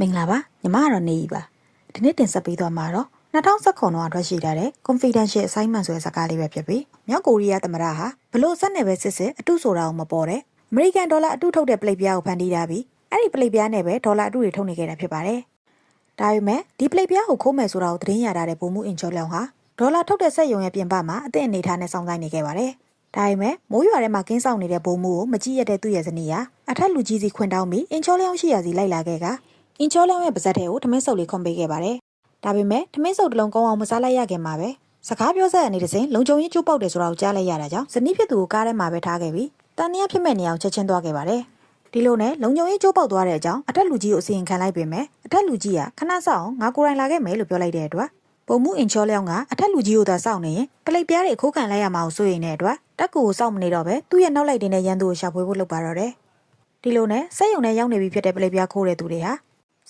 မင်္ဂလာပါညီမကတော့နေပြီပါဒီနေ့တင်ဆက်ပေးသွားမှာတော့2019ခုနှစ်အတွက်ရှိထားတဲ့ confidential assignment ဆိုတဲ့ဇာတ်ကားလေးပဲဖြစ်ပြီးမြောက်ကိုရီးယားသမ္မတဟာဘလို့ဆက်နေပဲစစ်စစ်အတုဆိုတာကိုမပေါ်တဲ့အမေရိကန်ဒေါ်လာအတုထုတ်တဲ့ပလိတ်ပြားကိုဖန်တီးထားပြီးအဲ့ဒီပလိတ်ပြားနဲ့ပဲဒေါ်လာအတုတွေထုတ်နေခဲ့တာဖြစ်ပါတယ်ဒါပေမဲ့ဒီပလိတ်ပြားကိုခိုးမယ်ဆိုတာကိုသတင်းရထားတဲ့ဗိုလ်မှူးအင်ချောလျောင်ဟာဒေါ်လာထုတ်တဲ့စက်ရုံရဲ့ပြင်ပမှာအသင့်အနေထားနဲ့စောင့်ဆိုင်နေခဲ့ပါတယ်ဒါပေမဲ့မိုးရွာထဲမှာကင်းဆောင်နေတဲ့ဘုံမှုကိုမကြည့်ရတဲ့သူ့ရဲ့ဇနီးဟာအထက်လူကြီးစီခွင်တောင်းပြီးအင်ချောလျောင်ရှိရာစီလိုက်လာခဲ့က အင်ချောလျောင်ရဲ့ပါဇက်ထဲကိုထမင်းစုပ်လေးခွန်ပေးခဲ့ပါတယ်။ဒါပေမဲ့ထမင်းစုပ်တစ်လုံးကောင်းအောင်မစားလိုက်ရခင်မှာပဲစကားပြောဆက်အနေနဲ့စဉ်လုံခြုံရေးကျိုးပေါက်တယ်ဆိုတာကိုကြားလိုက်ရတာကြောင့်ဇနီးဖြစ်သူကိုကားထဲမှာပဲထားခဲ့ပြီးတန်တရားဖြစ်မဲ့နေအောင်ချက်ချင်းသွားခဲ့ပါတယ်။ဒီလိုနဲ့လုံခြုံရေးကျိုးပေါက်သွားတဲ့အကြောင်းအထက်လူကြီးကိုအစီရင်ခံလိုက်ပေမဲ့အထက်လူကြီးကခဏစောင့်ငါကိုယ်တိုင်လာခဲ့မယ်လို့ပြောလိုက်တဲ့အတွက်ပုံမှုအင်ချောလျောင်ကအထက်လူကြီးကိုသာစောင့်နေရင်ပလိတ်ပြားတွေခိုးကန်လိုက်ရမှာကိုစိုးရိမ်တဲ့အတွက်တက်ကူကိုစောင့်မနေတော့ပဲသူ့ရဲ့နောက်လိုက်တင်တဲ့ရန်သူကိုရှာဖွေဖို့လုပ်ပါတော့တယ်။ဒီလိုနဲ့စက်ရုံနဲ့ရောက်နေပြီဖြစ်တဲ့ပလိတ်ပြားခိုးတဲ့သူတွေဟာ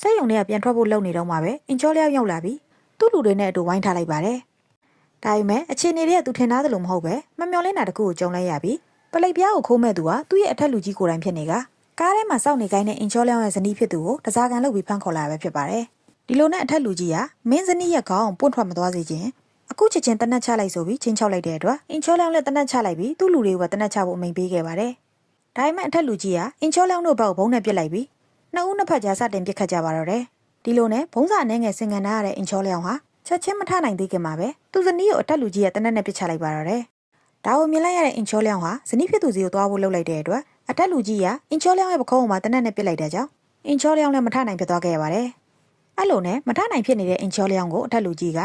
စက်ရုံထဲကပြန်ထွက်ဖို့လုပ်နေတော့မှပဲအင်ချောလျောက်ရောက်လာပြီးသူ့လူတွေနဲ့အတူဝိုင်းထားလိုက်ပါတယ်။ဒါပေမဲ့အခြေအနေတွေကသူထင်သားသလိုမဟုတ်ပဲမမျော်လင့်တာတခုကိုကြုံလိုက်ရပြီးပလိတ်ပြားကိုခိုးမဲ့သူကသူ့ရဲ့အထက်လူကြီးကိုယ်တိုင်ဖြစ်နေကကားထဲမှာစောင့်နေခိုင်းတဲ့အင်ချောလျောက်ရဲ့ဇနီးဖြစ်သူကိုတစားကန်လုပ်ပြီးဖမ်းခေါ်လာပဲဖြစ်ပါတယ်။ဒီလိုနဲ့အထက်လူကြီးကမင်းဇနီးရဲ့ခေါင်းပွန့်ထွက်မသွားစေခြင်းအခုချက်ချင်းတနက်ချလိုက်ဆိုပြီးချင်းချောက်လိုက်တဲ့အတွက်အင်ချောလျောက်လည်းတနက်ချလိုက်ပြီးသူ့လူတွေကိုတနက်ချဖို့အမိန်ပေးခဲ့ပါတယ်။ဒါပေမဲ့အထက်လူကြီးကအင်ချောလျောက်တို့ဘက်ကိုဘုံနဲ့ပစ်လိုက်ပြီး နှစ်ဦးနှစ်ဖက်ကြားစတင်ပစ်ခတ်ကြပါတော့တယ်။ဒီလိုနဲ့ဘုံစာအနေငယ်စင်ကန်ထားရတဲ့အင်ချောလျောက်ဟာချက်ချင်းမထနိုင်သေးခင်မှာပဲသူ့ဇနီးကိုအထက်လူကြီးကတနက်နဲ့ပစ်ချလိုက်ပါတော့တယ်။ဒါကိုမြင်လိုက်ရတဲ့အင်ချောလျောက်ဟာဇနီးဖြစ်သူစီကိုသွားဖို့လုပ်လိုက်တဲ့အတွက်အထက်လူကြီးကအင်ချောလျောက်ရဲ့ပခုံးပေါ်မှာတနက်နဲ့ပစ်လိုက်တဲ့ကြောင့်အင်ချောလျောက်လည်းမထနိုင်ဖြစ်သွားခဲ့ရပါတယ်။အဲ့လိုနဲ့မထနိုင်ဖြစ်နေတဲ့အင်ချောလျောက်ကိုအထက်လူကြီးက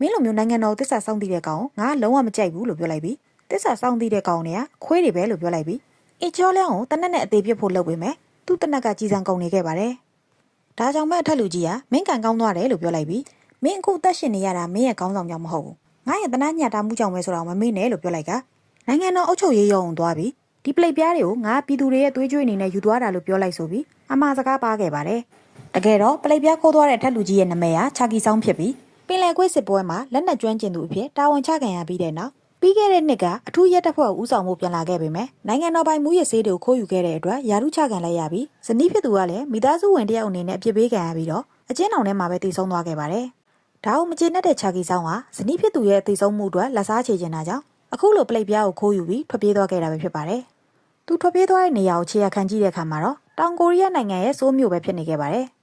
မင်းလိုမျိုးနိုင်ငံတော်တစ္ဆာစောင့်တည်တဲ့ကောင်ငါလုံးဝမကြိုက်ဘူးလို့ပြောလိုက်ပြီးတစ္ဆာစောင့်တည်တဲ့ကောင်တွေကခွေးတွေပဲလို့ပြောလိုက်ပြီးအင်ချောလျောက်ကိုတနက်နဲ့အသေးပြစ်ဖို့လုပ်ပေမဲ့ သူ့တနက်ကကြီးစံကုန်နေခဲ့ပါတယ်။ဒါကြောင့်မဲ့အထက်လူကြီးကမင်းကန်ကောင်းသွားတယ်လို့ပြောလိုက်ပြီးမင်းအခုအသက်ရှင်နေရတာမင်းရဲ့ကောင်းဆောင်ကြောင့်မဟုတ်ဘူး။ငါရဲ့တနက်ညတာမှုကြောင့်ပဲဆိုတော့မမေ့နဲ့လို့ပြောလိုက်ကနိုင်ငံတော်အုပ်ချုပ်ရေးရုံသွားပြီးဒီပလိတ်ပြားတွေကိုငါပြည်သူတွေရဲ့သွေးကြွေးအနေနဲ့ယူသွားတာလို့ပြောလိုက်ဆိုပြီးအမှားစကားပါခဲ့ပါတယ်။တကယ်တော့ပလိတ်ပြားခိုးသွားတဲ့အထက်လူကြီးရဲ့နာမည်ကချာကီဆောင်ဖြစ်ပြီးပင်လယ်ကွေးစစ်ပွဲမှာလက်နက်ကျွမ်းကျင်သူအဖြစ်တာဝန်ချခံရပြီးတဲ့နောက် ပြီးခဲ့တဲ့နှစ်ကအထူးရဲတပ်ဖွဲ့ဦးဆောင်မှုပြန်လာခဲ့ပေမဲ့နိုင်ငံတော်ပိုင်မူရစေးတွေကိုခိုးယူခဲ့တဲ့အတွက်ယာရုချခံလိုက်ရပြီးဇနီးဖြစ်သူကလည်းမိသားစုဝင်တယောက်အနေနဲ့အပြစ်ပေးခံရပြီးတော့အကျဉ်းထောင်ထဲမှာပဲတည်ဆုံသွားခဲ့ပါတယ်။ဒါအောင်မကျေနပ်တဲ့ချာကီဆောင်ကဇနီးဖြစ်သူရဲ့တည်ဆုံမှုအတွက်လက်စားချေချင်တာကြောင့်အခုလိုပလိတ်ပြားကိုခိုးယူပြီးထွက်ပြေးသွားခဲ့တာပဲဖြစ်ပါတယ်။သူထွက်ပြေးသွားတဲ့နေရာကိုခြေရခံကြည့်တဲ့အခါမှာတော့တောင်ကိုရီးယားနိုင်ငံရဲ့စိုးမျိုးပဲဖြစ်နေခဲ့ပါတယ်။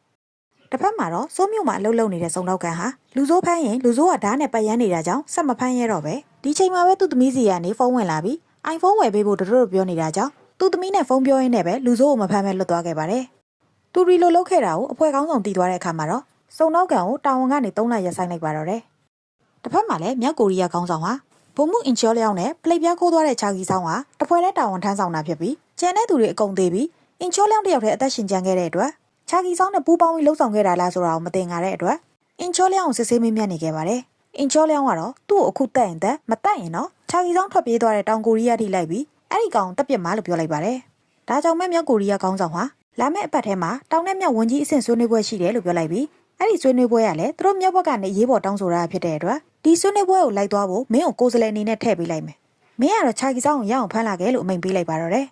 တစ်ဖက်မှာတော့စိုးမျိုးမှာအလုပ်လုပ်နေတဲ့စုံတော့ကန်ဟာလူစိုးဖမ်းရင်လူစိုးကဓာတ်နဲ့ပတ်ရမ်းနေတာကြောင့်ဆက်မဖမ်းရတော့ပဲ ဒီချိန်မှာပဲသူ့သမီးစီကနေဖုန်းဝင်လာပြီး iPhone ဝယ်ပေးဖို့တို့တို့ပြောနေတာကြောင့်သူ့သမီးနဲ့ဖုန်းပြောရင်းနဲ့ပဲလူစိုးကိုမဖမ်းမဲ့လွတ်သွားခဲ့ပါတယ်။သူရီလိုလုပ်ခဲ့တာကိုအဖွဲကောင်းဆောင်တည်သွားတဲ့အခါမှာတော့စုံတော့ကန်ကိုတာဝန်ကနေ၃လရက်ဆိုင်လိုက်ပါတော့တယ်။တစ်ဖက်မှာလည်းမြောက်ကိုရီးယားကောင်းဆောင်ဟာဘုံမှုအင်ချောလျောင်းနဲ့ပလိတ်ပြားခိုးသွားတဲ့ချာကီဆောင်ကတပွဲတဲ့တာဝန်ထမ်းဆောင်တာဖြစ်ပြီးကျန်တဲ့သူတွေအကုန်သေးပြီးအင်ချောလျောင်းတယောက်တည်းအသက်ရှင်ကျန်ခဲ့တဲ့အတွက်ချာကီဆောင်နဲ့ပူးပေါင်းပြီးလှုပ်ဆောင်ခဲ့တာလားဆိုတာကိုမသိငါတဲ့အတွက်အင်ချောလျောင်းကိုစစ်ဆေးမေးမြန်းနေခဲ့ပါတယ်။ အင်ချောလျောင်းကတော့သူ့ကိုအခုတက်ရင်တက်မတက်ရင်တော့ချာကီဆောင်ထွက်ပြေးသွားတဲ့တောင်ကိုရီးယားထိလိုက်ပြီးအဲ့ဒီကောင်တက်ပြစ်မှာလို့ပြောလိုက်ပါတယ်။ဒါကြောင့်မဲ့မြောက်ကိုရီးယားကောင်းဆောင်ဟာလာမယ့်အပတ်ထဲမှာတောင်နဲ့မြောက်ဝန်ကြီးအဆင့်ဆွေးနွေးပွဲရှိတယ်လို့ပြောလိုက်ပြီးအဲ့ဒီဆွေးနွေးပွဲကလည်းသူတို့မြောက်ဘက်ကနေရေးပေါ်တောင်းဆိုတာဖြစ်တဲ့အတွက်ဒီဆွေးနွေးပွဲကိုလိုက်သွားဖို့မင်းကိုကိုယ်စလဲအနေနဲ့ထည့်ပေးလိုက်မယ်။မင်းကတော့ချာကီဆောင်ကိုရအောင်ဖမ်းလာခဲ့လို့အမိန်ပေးလိုက်ပါတော့တယ်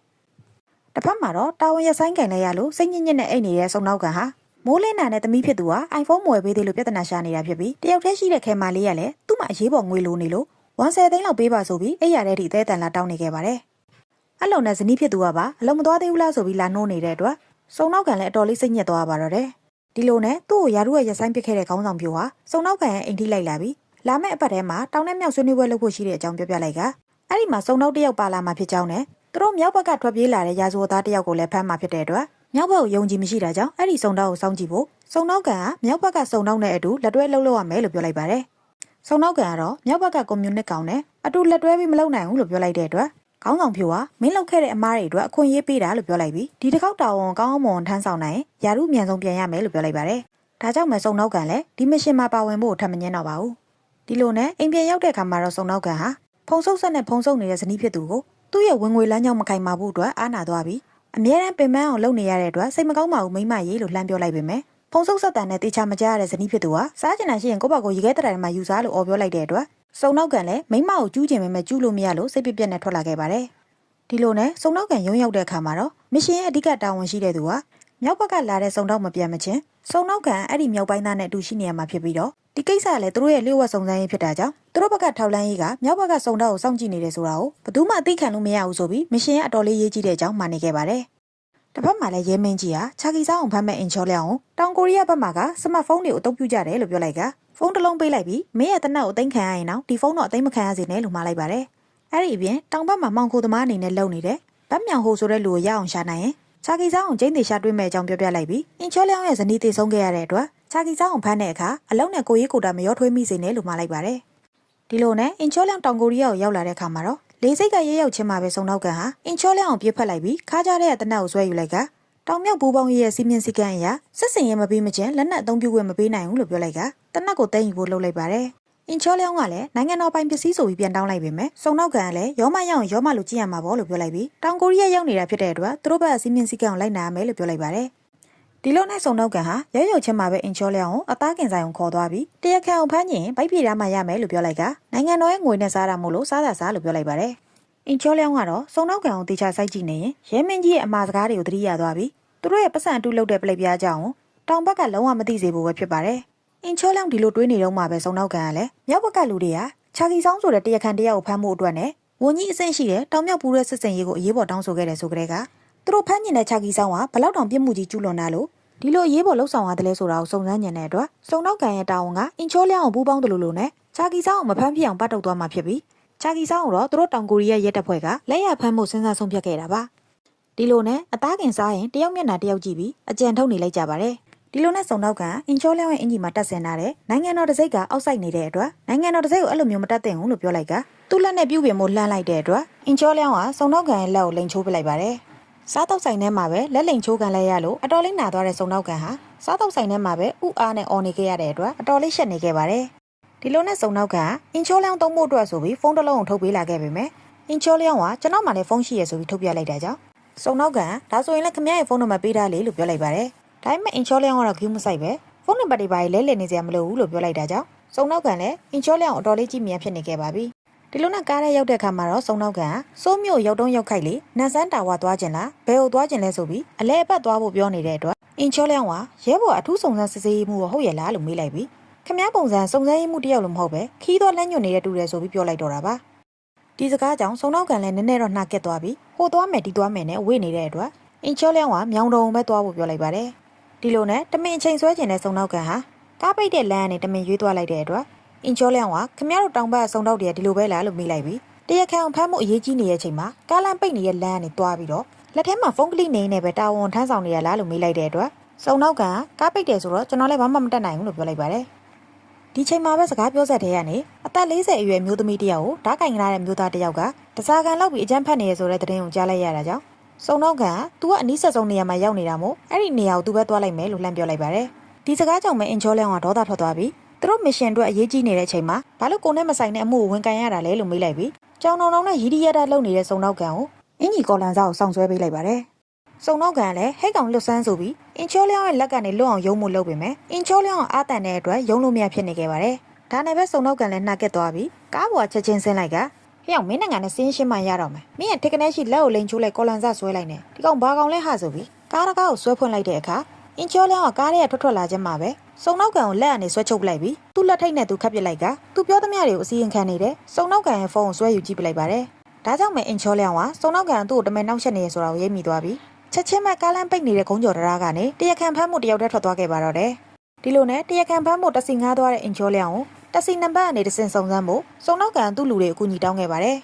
။တစ်ဖက်မှာတော့တာဝန်ရဆိုင်ကန်လိုက်ရလို့စိတ်ညစ်ညစ်နဲ့အိတ်နေတဲ့စုံနောက်ကန်ဟာ မိုးလင်းနာနဲ့သမီးဖြစ်သူက iPhone မဝယ်ပေးသေးလို့ပြဿနာရှာနေတာဖြစ်ပြီးတယောက်တည်းရှိတဲ့ခဲမလေးကလည်းသူ့မှာအရေးပေါ်ငွေလိုနေလို့10သိန်းလောက်ပေးပါဆိုပြီးအဲ့ရတဲ့ထိအသေးတန်လာတောင်းနေခဲ့ပါတယ်။အဲ့လိုနဲ့ဇနီးဖြစ်သူကပါအလုံးမသွားသေးဘူးလားဆိုပြီးလာနှိုးနေတဲ့အတွက်စုံနောက်ကန်လည်းအတော်လေးစိတ်ညစ်သွားပါတော့တယ်။ဒီလိုနဲ့သူ့ကိုယာရုရဲ့ရဆိုင်ပစ်ခဲ့တဲ့ခေါင်းဆောင်ပြိုဟာစုံနောက်ကန်ရဲ့အိမ်ထိလိုက်လာပြီးလာမယ့်အပတ်ထဲမှာတောင်နဲ့မြောက်ဆွေးနွေးပွဲလုပ်ဖို့ရှိတဲ့အကြောင်းပြောပြလိုက်ကအဲ့ဒီမှာစုံနောက်တစ်ယောက်ပါလာမှာဖြစ်ကြောင်းနဲ့သူတို့မြောက်ဘက်ကထွက်ပြေးလာတဲ့ရာဇဝတ်သားတစ်ယောက်ကိုလည်းဖမ်းမှာဖြစ်တဲ့အတွက် မြောက်ဘက်ကိုယုံကြည်မရှိတာကြောင့်အဲ့ဒီစုံတော့ကိုစောင့်ကြည့်ဖို့စုံတော့ကန်ကမြောက်ဘက်ကစုံတော့နဲ့အတူလက်တွဲလှုပ်လှုပ်ရမယ်လို့ပြောလိုက်ပါတယ်။စုံတော့ကန်ကတော့မြောက်ဘက်ကကွန်မြူနစ်ကောင်နဲ့အတူလက်တွဲပြီးမလုပ်နိုင်ဘူးလို့ပြောလိုက်တဲ့အတွက်ခေါင်းဆောင်ဖြိုကမင်းလောက်ခဲ့တဲ့အမားတွေအတွက်အခွင့်အရေးပေးတာလို့ပြောလိုက်ပြီးဒီတစ်ခေါက်တာဝန်ကောင်းအောင်မွန်ထမ်းဆောင်နိုင်ရာထူးအမြန်ဆုံးပြန်ရမယ်လို့ပြောလိုက်ပါတယ်။ဒါကြောင့်မစုံတော့ကန်လည်းဒီမရှင်မှာပါဝင်ဖို့ထပ်မငင်းတော့ပါဘူး။ဒီလိုနဲ့အိမ်ပြန်ရောက်တဲ့အခါမှာတော့စုံတော့ကန်ဟာဖုံဆုပ်ဆက်နဲ့ဖုံဆုပ်နေတဲ့ဇနီးဖြစ်သူကိုသူ့ရဲ့ဝင်ငွေလမ်းကြောင်းမခိုင်မာဖို့အတွက်အားနာသွားပြီး အမြဲတမ်းပင်ပန်းအောင်လုပ်နေရတဲ့အတွက်စိတ်မကောင်းပါဘူးမိမရေးလို့လှမ်းပြောလိုက်ပေမဲ့ဖုံဆုပ်ဆက်တန်နဲ့တေချာမကြရတဲ့ဇနီးဖြစ်သူဟာစားကျင်တာရှိရင်ကိုယ့်ဘက်ကိုရေခဲတတိုင်မှာယူစားလို့အော်ပြောလိုက်တဲ့အတွက်စုံနောက်ကန်လည်းမိမကိုကျူးကျင်ပေမဲ့ကျူးလို့မရလို့စိတ်ပြက်ပြက်နဲ့ထွက်လာခဲ့ပါတယ်ဒီလိုနဲ့စုံနောက်ကန်ရုံးရောက်တဲ့အခါမှာတော့မရှင်ရဲ့အဓိကတာဝန်ရှိတဲ့သူက မမြောက်ဘက်ကလာတဲ့စုံတော့မပြန်မချင်းစုံတော့ကန်အဲ့ဒီမြောက်ပိုင်းသားနဲ့အတူရှိနေရမှာဖြစ်ပြီးတော့ဒီကိစ္စကလည်းသူတို့ရဲ့လျှို့ဝှက်စုံစမ်းရေးဖြစ်တာကြောင့်သူတို့ဘက်ကထောက်လန်းရေးကမြောက်ဘက်ကစုံတော့ကိုစောင့်ကြည့်နေတယ်ဆိုတာကိုဘယ်သူမှအသိခံလို့မရဘူးဆိုပြီးမရှင်ရဲ့အတော်လေးရေးကြည့်တဲ့အကြောင်းမှနေခဲ့ပါတယ်တစ်ဖက်မှာလည်းရဲမင်းကြီးဟာချာကီဆောင်အောင်ဖမ်းမဲ့အင်ချောလျောင်းကိုတောင်ကိုရီးယားဘက်မှာကစမတ်ဖုန်းတွေကိုအသုံးပြုကြတယ်လို့ပြောလိုက်ကဖုန်းတစ်လုံးပေးလိုက်ပြီးမင်းရဲ့တနက်ကိုအသိမ်းခံရရင်တော့ဒီဖုန်းတော့အသိမ်းမခံရစေနဲ့လို့မှားလိုက်ပါတယ်အဲ့ဒီအပြင်တောင်ဘက်မှာမောင်ခိုသမားအနေနဲ့လုံနေတဲ့ဗတ်မြောင်ဟိုဆိုတဲ့လူကိုရအောင်ရှာနိုင်ရင် ချာကီဆောင်အောင်ကျင်းသေးရှာတွေ့မဲ့အကြောင်းပြောပြလိုက်ပြီးအင်ချောလျောင်းရဲ့ဇနီးသေးဆုံးခဲ့ရတဲ့အတွက်ချာကီဆောင်အောင်ဖမ်းတဲ့အခါအလုံးနဲ့ကိုရီးကိုတာမရောထွေးမိစေနဲ့လို့မှားလိုက်ပါတယ်ဒီလိုနဲ့အင်ချောလျောင်းတောင်ကိုရီးယားကိုရောက်လာတဲ့အခါမှာတော့လေစိတ်ကရဲရောက်ချင်းမှာပဲစုံတော့ကန်ဟာအင်ချောလျောင်းအောင်ပြစ်ဖက်လိုက်ပြီးခါကြတဲ့တနက်ကိုဆွဲယူလိုက်ကတောင်မြောက်ဘူပေါင်းရဲ့စီမင်းစည်းကမ်းအရစစ်စင်ရဲမပေးမချင်းလက်နက်အသုံးပြုခွင့်မပေးနိုင်ဘူးလို့ပြောလိုက်ကတနက်ကိုတင်းယူဖို့လုပ်လိုက်ပါတယ် အင်ချောလျောင်းကလည်းနိုင်ငံတော်ပိုင်ပစ္စည်းဆိုပြီးပြန်တောင်းလိုက်ပေမဲ့စုံတော့ကန်ကလည်းရောမရအောင်ရောမလို့ကြည့်ရမှာပေါ့လို့ပြောလိုက်ပြီးတောင်ကိုရီးယားရောက်နေတာဖြစ်တဲ့အတွက်သူတို့ဘက်ကစီမင်းစည်းကမ်းကိုလိုက်နာရမယ်လို့ပြောလိုက်ပါတယ်ဒီလိုနဲ့စုံတော့ကန်ဟာရဲရုပ်ချင်းမှာပဲအင်ချောလျောင်းကိုအသားကင်ဆိုင်ကိုခေါ်သွားပြီးတရားခံအောင်ဖမ်းရင်ဗိုက်ပြေထားမှရမယ်လို့ပြောလိုက်ကနိုင်ငံတော်ရဲ့ငွေနဲ့စားတာမို့လို့စားတာစားလို့ပြောလိုက်ပါတယ်အင်ချောလျောင်းကတော့စုံတော့ကန်ကိုတေချာစိုက်ကြည့်နေရင်ရဲမင်းကြီးရဲ့အမှားစကားတွေကိုသတိရသွားပြီးသူတို့ရဲ့ပတ်စံအတူလုပ်တဲ့ပလိပ်ပြားကြောင့်တောင်ဘက်ကလုံးဝမသိစေဘူးပဲဖြစ်ပါတယ် အင်ချောလျောင်းဒီလိုတွေးနေတော့မှပဲစုံတော့ကန်ကလည်းမြောက်ဘက်ကလူတွေကချာကီဆောင်ဆိုတဲ့တရားခံတရားကိုဖမ်းမှုအတွက်နဲ့ဝန်ကြီးအဆင့်ရှိတဲ့တောင်မြောက်ပူတဲ့စစ်စင်ရေးကိုအရေးပေါ်တောင်းဆိုခဲ့တယ်ဆိုကြတဲ့ကသူတို့ဖမ်းညင်တဲ့ချာကီဆောင်ကဘလောက်တောင်ပြစ်မှုကြီးကျူးလွန်တာလို့ဒီလိုအရေးပေါ်လှုပ်ဆောင်ရတယ်လဲဆိုတာကိုစုံစမ်းညင်တဲ့အတွက်စုံတော့ကန်ရဲ့တာဝန်ကအင်ချောလျောင်းကိုပူးပေါင်းတယ်လို့လို့နဲ့ချာကီဆောင်ကိုမဖမ်းဖြစ်အောင်ပတ်တုတ်သွားမှာဖြစ်ပြီးချာကီဆောင်ကိုတော့သူတို့တောင်ကိုရီးယားရဲတပ်ဖွဲ့ကလက်ရဖမ်းမှုစဉ်းစားဆုံးဖြတ်ခဲ့တာပါဒီလိုနဲ့အသားကင်စားရင်တယောက်မျက်နှာတယောက်ကြည့်ပြီးအကြံထုတ်နေလိုက်ကြပါတယ် ဒီလိုနဲ့စုံတော့ကန်အင်ချောလျောင်းရဲ့အင်ဂျီမှာတက်ဆင်လာတဲ့နိုင်ငံတော်တစိ့ကအောက်ဆိုင်နေတဲ့အတွက်နိုင်ငံတော်တစိ့ကိုအဲ့လိုမျိုးမတက်သင့်ဘူးလို့ပြောလိုက်ကသူ့လက်နဲ့ပြုတ်ပြင်မို့လှမ်းလိုက်တဲ့အတွက်အင်ချောလျောင်းကစုံတော့ကန်ရဲ့လက်ကိုလိန်ချိုးပလိုက်ပါတယ်စားတော့ဆိုင်ထဲမှာပဲလက်လိန်ချိုးကန်လိုက်ရလို့အတော်လေးနာသွားတဲ့စုံတော့ကန်ဟာစားတော့ဆိုင်ထဲမှာပဲဥအားနဲ့အော်နေခဲ့ရတဲ့အတွက်အတော်လေးရှက်နေခဲ့ပါတယ်ဒီလိုနဲ့စုံတော့ကန်အင်ချောလျောင်းသုံးဖို့အတွက်ဆိုပြီးဖုန်းတစ်လုံးကိုထုတ်ပေးလာခဲ့ပေမဲ့အင်ချောလျောင်းကကျွန်တော်မှလည်းဖုန်းရှိရဆိုပြီးထုတ်ပြလိုက်တာကြောင့်စုံတော့ကန်ဒါဆိုရင်လည်းခမရရဲ့ဖုန်းနံပါတ်ပေးထားလေလို့ပြောလိုက်ပါတယ် ဒါပေမဲ့အင်ချောလျောင်းကတော့ခူးမဆိုင်ပဲဖုန်းနံပါတ်တွေပါလဲလဲနေစရာမလိုဘူးလို့ပြောလိုက်တာကြောင့်စုံတော့ကန်လည်းအင်ချောလျောင်းအတော်လေးကြည့်မြန်ဖြစ်နေခဲ့ပါပြီဒီလိုနဲ့ကားထဲရောက်တဲ့အခါမှာတော့စုံတော့ကန်စိုးမျိုးရောက်တုံးရောက်ခိုက်လေနန်ဆန်းတာဝါသွားခြင်းလားဘယ်ကိုသွားခြင်းလဲဆိုပြီးအလဲအပတ်သွားဖို့ပြောနေတဲ့အတွက်အင်ချောလျောင်းကရဲဘော်အထူးစုံစမ်းစစ်ဆေးမှုကိုဟုတ်ရဲ့လားလို့မေးလိုက်ပြီးခမ ्या ပုံစံစုံစမ်းရေးမှုတယောက်လို့မဟုတ်ပဲခီးတော့လမ်းညွှန်နေတဲ့တူတယ်ဆိုပြီးပြောလိုက်တော့တာပါဒီစကားကြောင့်စုံတော့ကန်လည်းနည်းနည်းတော့နှာကက်သွားပြီးဟိုသွားမယ်ဒီသွားမယ်နဲ့ဝေ့နေတဲ့အတွက်အင်ချောလျောင်းကမြောင်တုံပဲသွားဖို့ပြောလိုက်ပါတယ် ဒီလိုနဲ့တမင်ချိန်ဆွဲကျင်တဲ့စုံတော့ကန်ဟာကားပိတ်တဲ့လမ်းကနေတမင်ရွေးသွားလိုက်တဲ့အတွက်အင်ချောလျောင်းကခမ ्या တို့တောင်ဘက်စုံတော့တယ်ဒီလိုပဲလားလို့မေးလိုက်ပြီးတရားခံဖမ်းမှုအရေးကြီးနေတဲ့အချိန်မှာကားလမ်းပိတ်နေတဲ့လမ်းကနေသွားပြီးတော့လက်ထဲမှာဖုန်းကလိနေနေပဲတာဝန်ထမ်းဆောင်နေရလားလို့မေးလိုက်တဲ့အတွက်စုံတော့ကန်ကားပိတ်တယ်ဆိုတော့ကျွန်တော်လည်းဘာမှမတတ်နိုင်ဘူးလို့ပြောလိုက်ပါတယ်ဒီချိန်မှာပဲစကားပြောဆက်တဲ့ကနေအသက်40အရွယ်မျိုးသမီးတစ်ယောက်ကိုဓာတ်ကင်လာတဲ့မျိုးသားတစ်ယောက်ကတစားကန်လောက်ပြီးအကြမ်းဖက်နေရဆိုတဲ့သတင်းကိုကြားလိုက်ရတာကြောင့် စုံတော့ကန်က तू ကအနီးဆက်ဆုံးနေရာမှာရောက်နေတာမို့အဲ့ဒီနေရာကို तू ပဲသွားလိုက်မယ်လို့လှမ်းပြောလိုက်ပါတယ်ဒီစကားကြောင့်ပဲအင်ချောလျောင်းကဒေါသထွက်သွားပြီးသူတို့မစ်ရှင်အတွက်အရေးကြီးနေတဲ့အချိန်မှာဘာလို့ကိုနဲ့မဆိုင်တဲ့အမှုကိုဝန်ကန်ရတာလဲလို့မေးလိုက်ပြီးကြောင်တုံတုံနဲ့ရီဒီရတာလုံနေတဲ့စုံတော့ကန်ကိုအင်ကြီးကော်လန်စားကိုစောင့်ဆွဲပေးလိုက်ပါတယ်စုံတော့ကန်ကလည်းဟဲ့ကောင်လွတ်ဆန်းဆိုပြီးအင်ချောလျောင်းရဲ့လက်ကနေလွတ်အောင်ယုံမှုလုပ်ပေမဲ့အင်ချောလျောင်းကအာတန်တဲ့အတွက်ယုံလို့မရဖြစ်နေခဲ့ပါတယ်ဒါနဲ့ပဲစုံတော့ကန်လည်းနှာကက်သွားပြီးကားပေါ်ချက်ချင်းဆင်းလိုက်က ဟဲ့အောင်မင်းနိုင်ငံနဲ့စင်းရှင်းမှရတော့မယ်မင်းရဲ့တက်ကနဲရှိလက်ကိုလိန်ချိုးလိုက်ကော်လန်စားဆွဲလိုက်နေဒီကောင်ဘာကောင်လဲဟာဆိုပြီးကားတကားကိုဆွဲဖွင့်လိုက်တဲ့အခါအင်ချောလျောင်းကကားရဲ့ထွက်ထွက်လာခြင်းမှာပဲစုံနောက်ကန်ကိုလက်အနေဆွဲချုပ်ပလိုက်ပြီးသူ့လက်ထိတ်နဲ့သူခတ်ပစ်လိုက်ကသူပြောသမျှတွေကိုအစီရင်ခံနေတဲ့စုံနောက်ကန်ရဲ့ဖုန်းကိုဆွဲယူကြည့်ပလိုက်ပါတယ်ဒါကြောင့်မဲအင်ချောလျောင်းကစုံနောက်ကန်သူ့ကိုတမန်နောက်ချက်နေရဆိုတာကိုရိပ်မိသွားပြီးချက်ချင်းမှကားလမ်းပိတ်နေတဲ့ကုန်းကျော်တရားကနေတရခံဖမ်းမှုတယောက်တည်းထွက်သွားခဲ့ပါတော့တယ်ဒီလိုနဲ့တရခံဖမ်းမှုတစီငားသွားတဲ့အင်ချောလျောင်းကို တစီနံပါတ်အနေတစင်စုံစမ်းဖို့စုံနောက်ကန်သူ့လူတွေအကူအညီတောင်းခဲ့ပါတယ်